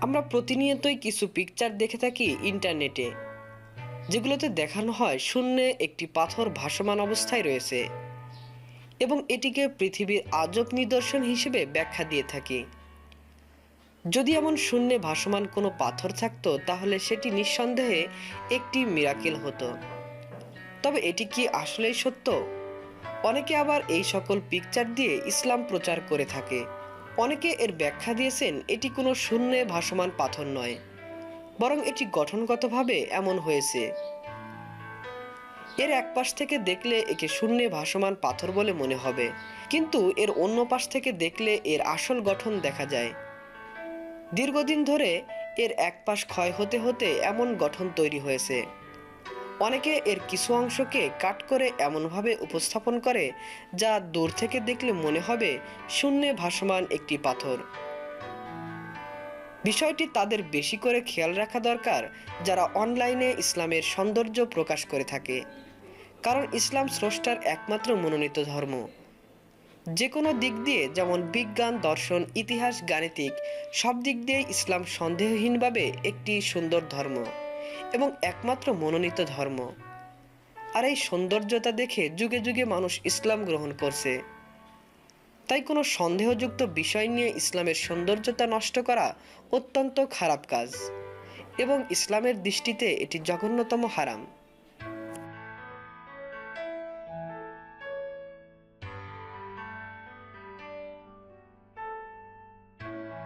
আমরা প্রতিনিয়তই কিছু পিকচার দেখে থাকি ইন্টারনেটে যেগুলোতে দেখানো হয় শূন্যে একটি পাথর ভাসমান অবস্থায় রয়েছে এবং এটিকে পৃথিবীর আজব নিদর্শন হিসেবে ব্যাখ্যা দিয়ে থাকি। যদি এমন শূন্যে ভাসমান কোনো পাথর থাকতো, তাহলে সেটি নিঃসন্দেহে একটি মিরাকেল হতো। তবে এটি কি আসলেই সত্য? অনেকে আবার এই সকল পিকচার দিয়ে ইসলাম প্রচার করে থাকে। অনেকে এর ব্যাখ্যা দিয়েছেন, এটি কোনো শূন্যে ভাসমান পাথর নয়, বরং এটি গঠনগতভাবে এমন হয়েছে। এর এক পাশ থেকে দেখলে একে শূন্যে ভাসমান পাথর বলে মনে হবে, কিন্তু এর অন্য পাশ থেকে দেখলে এর আসল গঠন দেখা যায়। দীর্ঘদিন ধরে এর এক পাশ ক্ষয় হতে হতে এমন গঠন তৈরি হয়েছে। অনেকে এর কিছু অংশকে কাট করে এমনভাবে উপস্থাপন করে, যা দূর থেকে দেখলে মনে হবে শূন্যে ভাসমান একটি পাথর। বিষয়টি তাদের বেশি করে খেয়াল রাখা দরকার যারা অনলাইনে ইসলামের সৌন্দর্য প্রকাশ করে থাকে। কারণ ইসলাম স্রষ্টার একমাত্র মনোনীত ধর্ম। যে কোনো দিক দিয়ে যেমন বিজ্ঞান, দর্শন, ইতিহাস, গাণিতিক, সব দিক দিয়ে ইসলাম সন্দেহহীনভাবে একটি সুন্দর ধর্ম। এবং একমাত্র মনোনীত ধর্ম। আর এই সৌন্দর্যতা দেখে যুগে যুগে মানুষ ইসলাম গ্রহণ করছে। তাই কোনো সন্দেহযুক্ত বিষয় নিয়ে ইসলামের সৌন্দর্যতা নষ্ট করা অত্যন্ত খারাপ কাজ এবং ইসলামের দৃষ্টিতে এটি জঘন্যতম হারাম।